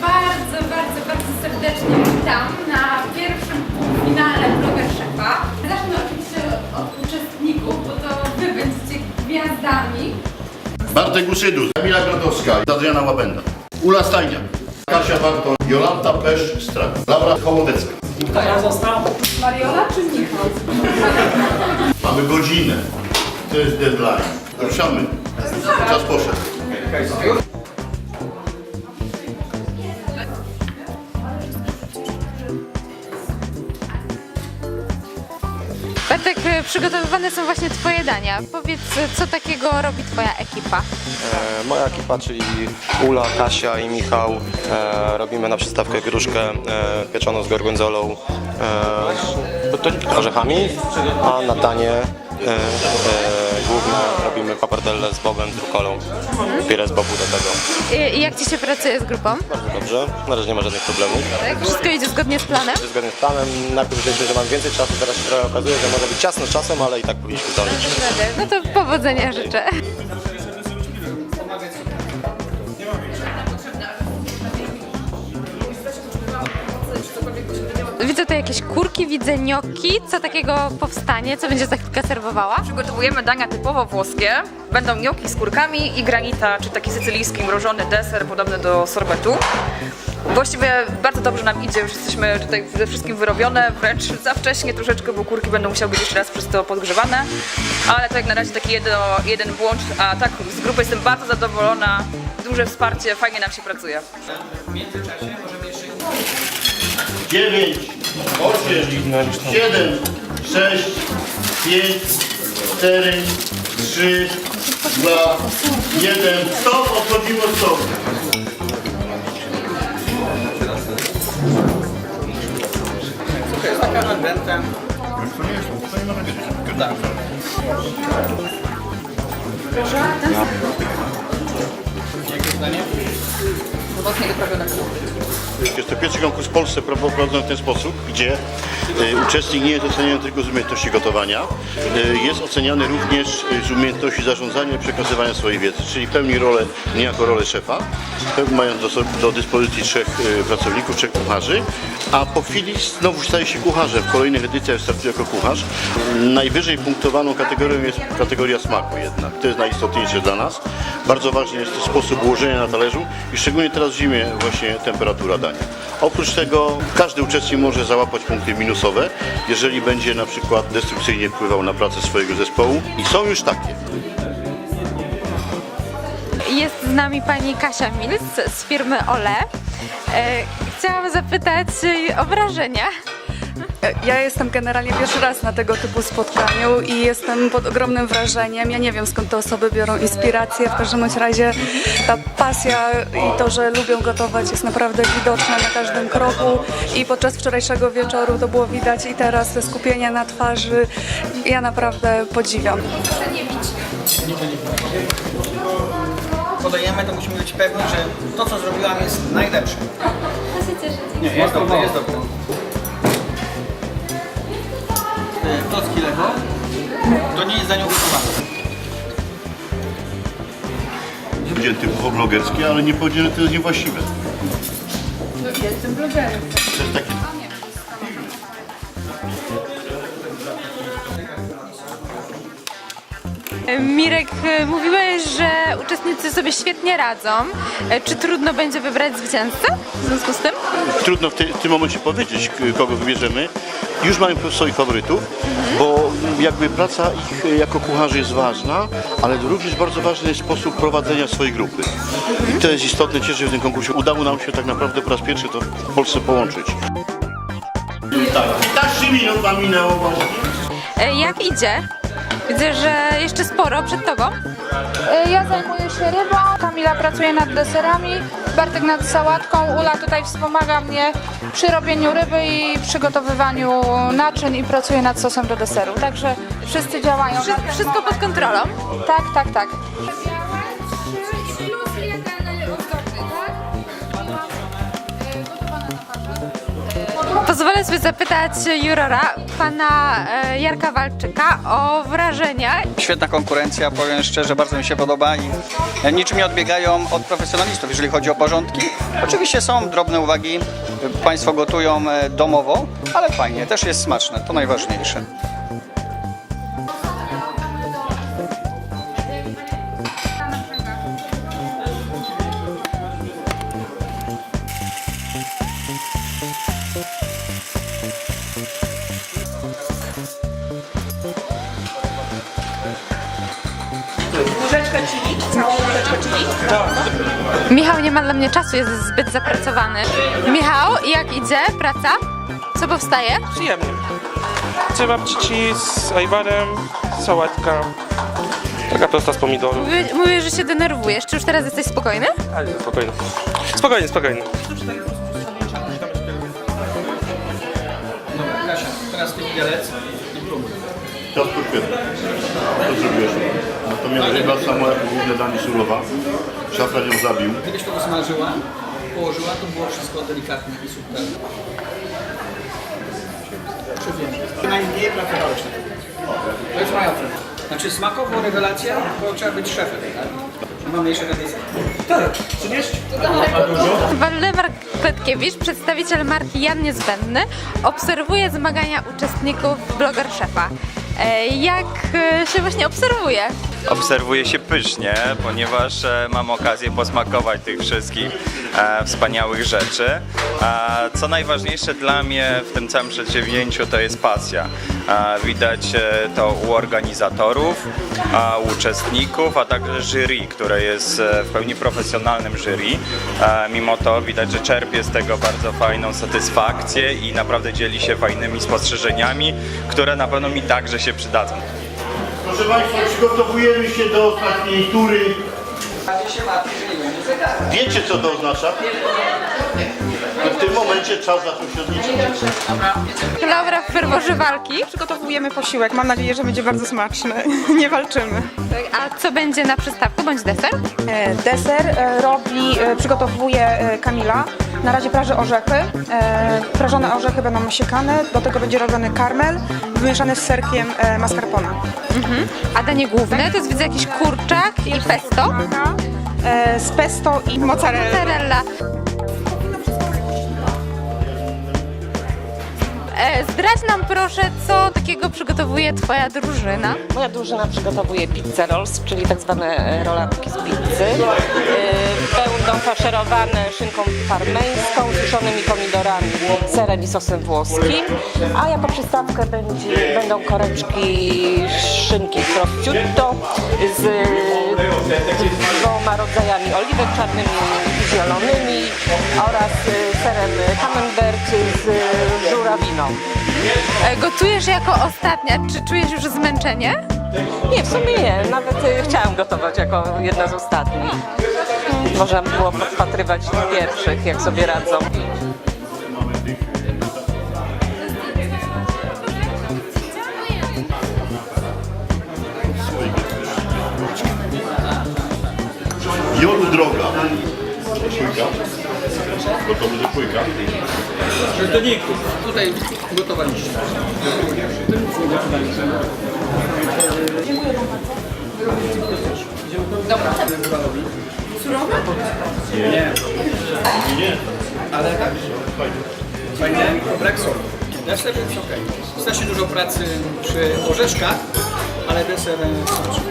Bardzo, bardzo, bardzo serdecznie witam na pierwszym finale Bloger Szefa. Zacznę oczywiście od uczestników, bo to wy będziecie gwiazdami. Bartek Usydus, Kamila Grotowska, Adriana Łabęda, Ula Stajniak, Kasia Barton, Jolanta Pesz-Strak, Laura Hołodecka. Mariola czy Michał? Mamy godzinę. To jest deadline. Ruszamy. Czas poszedł. Bartek, e, przygotowywane są właśnie Twoje dania. Powiedz, e, co takiego robi Twoja ekipa? E, Moja ekipa, czyli Ula, Kasia i Michał, e, robimy na przystawkę gruszkę e, pieczoną z gorgonzolą, e, orzechami, a na danie e, e, główne robimy papardelle z bobem, trukolą, pire z bobu do tego. I, i jak Ci się pracuje z grupą? Bardzo dobrze, na razie nie ma żadnych problemów. Tak? Wszystko idzie zgodnie z planem? Zgodnie z planem, najpierw myśleliśmy, że mam więcej czasu, teraz się trochę okazuje, że może być ciasno z czasem, ale i tak powinniśmy zdążyć. No to powodzenia życzę. Tutaj jakieś kurki, widzę gnocchi. Co takiego powstanie? Co będzie za chwilkę serwowała? Przygotowujemy dania typowo włoskie. Będą gnocchi z kurkami i granita, czy taki sycylijski mrożony deser podobny do sorbetu. Właściwie bardzo dobrze nam idzie, już jesteśmy tutaj ze wszystkim wyrobione, wręcz za wcześnie troszeczkę, bo kurki będą musiały być jeszcze raz przez to podgrzewane. Ale to jak na razie taki jedno, jeden włącz, a tak z grupy jestem bardzo zadowolona. Duże wsparcie, fajnie nam się pracuje. 9, 8, 7, 6, 5, 4, 3, 2, 1. Stop, odchodzimy od stołu. Jest to pierwszy konkurs w Polsce prowadzony w ten sposób, gdzie uczestnik nie jest oceniany tylko z umiejętności gotowania, y, jest oceniany również y, z umiejętności zarządzania i przekazywania swojej wiedzy, czyli pełni rolę niejako rolę szefa, mając do, do dyspozycji trzech y, pracowników, trzech kucharzy, a po chwili znowu staje się kucharzem. W kolejnych edycjach startuje jako kucharz. Najwyżej punktowaną kategorią jest kategoria smaku jednak. To jest najistotniejsze dla nas. Bardzo ważny jest sposób ułożenia na talerzu i szczególnie teraz w zimie właśnie temperatura dania. Oprócz tego każdy uczestnik może załapać punkty jeżeli będzie na przykład destrukcyjnie wpływał na pracę swojego zespołu i są już takie. Jest z nami pani Kasia Mills z firmy Ole. E, Chciałam zapytać o wrażenia. Ja jestem generalnie pierwszy raz na tego typu spotkaniu i jestem pod ogromnym wrażeniem. Ja nie wiem skąd te osoby biorą inspirację. W każdym bądź razie ta pasja i to, że lubią gotować jest naprawdę widoczne na każdym kroku i podczas wczorajszego wieczoru to było widać i teraz te skupienie na twarzy. Ja naprawdę podziwiam. podajemy, to musimy być pewni, że to, co zrobiłam, jest najlepsze. Nie, jest dobre, jest dobre. Klocki Lego, to nie jest za nią gotowane. Będzie typowo blogerskie, ale nie powiedziałem, że to jest niewłaściwe. Jestem blogerem. To jest takie Mirek, e, mówiłeś, że uczestnicy sobie świetnie radzą. E, Czy trudno będzie wybrać zwycięzcę w związku z tym? Trudno w, ty, w tym momencie powiedzieć, kogo wybierzemy. Już mamy swoich faworytów, bo jakby praca ich y, jako kucharzy jest ważna, ale również bardzo ważny jest sposób prowadzenia swojej grupy. I to jest istotne, cieszę się, że w tym konkursie udało nam się tak naprawdę po raz pierwszy to w Polsce połączyć. Tak, 15 minut wam minęło właśnie. E, Jak idzie? Widzę, że jeszcze sporo przed tobą. E, Ja zajmuję się rybą, Kamila pracuje nad deserami, Bartek nad sałatką, Ula tutaj wspomaga mnie przy robieniu ryby i przygotowywaniu naczyń i pracuje nad sosem do deseru. Także wszyscy działają. Wszy- Wszystko pod kontrolą. Tak, tak, tak. Pozwolę pomysł zapytać jurora, pana e, Jarka Walczyka, o wrażenia Świetna konkurencja, powiem szczerze, bardzo mi się podoba i niczym nie odbiegają od profesjonalistów, jeżeli chodzi o porządki. Oczywiście są drobne uwagi, Państwo gotują e, domowo, ale fajnie, też jest smaczne, to najważniejsze. Michał nie ma dla mnie czasu, jest zbyt zapracowany. Michał, jak idzie praca? Co powstaje? Przyjemnie. Cebapcici z ajwarem, sałatka. Taka prosta z pomidorów. Mówię, mówię, że się denerwujesz. Czy już teraz jesteś spokojny? Ale spokojnie. Spokojnie, spokojnie. Kasia, teraz Ty widelec. Teraz kurczę. To zrobiłeś. Natomiast ryba sama jako główne danie surowa. Szafran ją zabił. Kiedyś to smażyła, położyła, to było wszystko delikatne i super. Czy wiem? Najmniej pracowałeś na tym. To jest moja ocena. Znaczy smakowo rewelacja, bo trzeba być szefem, tak? Mamy jeszcze edycję. Tak, przynieść? Waldemar Kletkiewicz, przedstawiciel marki Jan Niezbędny, obserwuje zmagania uczestników Bloger Szefa. E, Jak e, się właśnie obserwuje? Obserwuje się pysznie, ponieważ e, mam okazję posmakować tych wszystkich e, wspaniałych rzeczy. A co najważniejsze dla mnie w tym całym przedsięwzięciu to jest pasja. Widać e, to u organizatorów, u uczestników, a także jury, które jest e, w pełni profesjonalnym jury. E, Mimo to widać, że czerpie z tego bardzo fajną satysfakcję i naprawdę dzieli się fajnymi spostrzeżeniami, które na pewno mi także się przydadzą. Proszę Państwa, przygotowujemy się do ostatniej tury. Wiecie co to oznacza? W tym momencie czas zaczął się odliczać. Laura w ferworze walki. Przygotowujemy posiłek. Mam nadzieję, że będzie bardzo smaczny. Nie walczymy. A co będzie na przystawku bądź deser? E, Deser e, robi, e, przygotowuje e, Kamila. Na razie praży orzechy. E, Prażone orzechy będą nasiekane. Do tego będzie robiony karmel wymieszany z serkiem e, mascarpone. A danie główne to jest widzę jakiś kurczak i pesto. E, Z pesto i mozzarella. Mozzarella. E, Zdradź nam proszę, co takiego przygotowuje Twoja drużyna. Moja drużyna przygotowuje pizzę rolls, czyli tak zwane e, rolatki z pizzy. Będą faszerowane szynką parmeńską, suszonymi pomidorami, serem i sosem włoskim. A jako przystawkę będzie, będą koreczki szynki prosciutto z dwoma rodzajami oliwek czarnymi i zielonymi oraz y, serem camembert z żurawiną. E, Gotujesz jako ostatnia. Czy czujesz już zmęczenie? Nie, w sumie nie. Nawet y, chciałam gotować jako jedna z ostatnich. Można by było podpatrywać pierwszych, jak sobie radzą. Jolu droga. Pójka. Gotowy do pójka. Rzetelniku, tutaj gotowaliście. Dobra. Surowe? Nie. Nie. Ale tak. Fajnie? Brak solu. Deser jest ok. Strasznie dużo pracy przy orzeszkach, ale deser smaczny.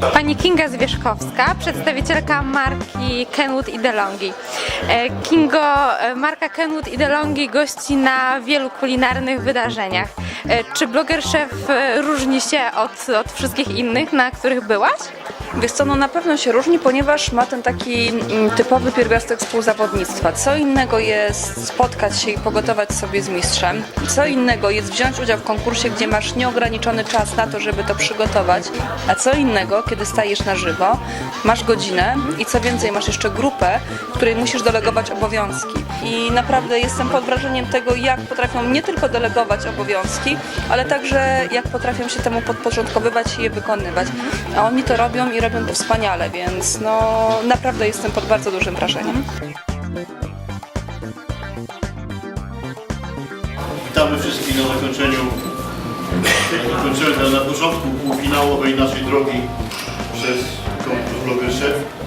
Pani Kinga Zwierzchowska, przedstawicielka marki Kenwood i DeLonghi. E, Kingo, e, marka Kenwood i DeLonghi gości na wielu kulinarnych wydarzeniach. E, Czy bloger szef różni się od, od wszystkich innych, na których byłaś? Wiesz co, no na pewno się różni, ponieważ ma ten taki mm, typowy pierwiastek współzawodnictwa. Co innego jest spotkać się i pogotować sobie z mistrzem, co innego jest wziąć udział w konkursie, gdzie masz nieograniczony czas na to, żeby to przygotować, a co innego, kiedy stajesz na żywo, masz godzinę i co więcej, masz jeszcze grupę, której musisz delegować obowiązki. I naprawdę jestem pod wrażeniem tego, jak potrafią nie tylko delegować obowiązki, ale także jak potrafią się temu podporządkowywać i je wykonywać. A oni to robią i robią to wspaniale, więc no, naprawdę jestem pod bardzo dużym wrażeniem. Witamy wszystkich na zakończeniu, na, na początku półfinałowej naszej drogi przez konkurs Blogershef.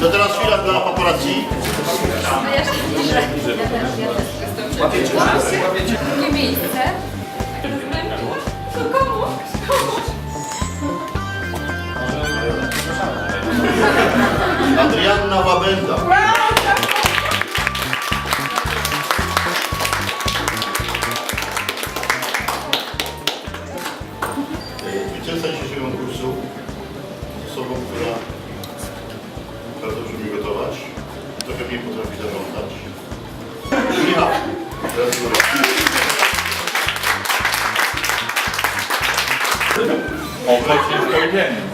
To teraz chwila dla paparazzi. A ja się bliżej. Ja też, ja też. Łapiecie Drugie miejsce. Komu? Komu? Adrianna Łabęda. again.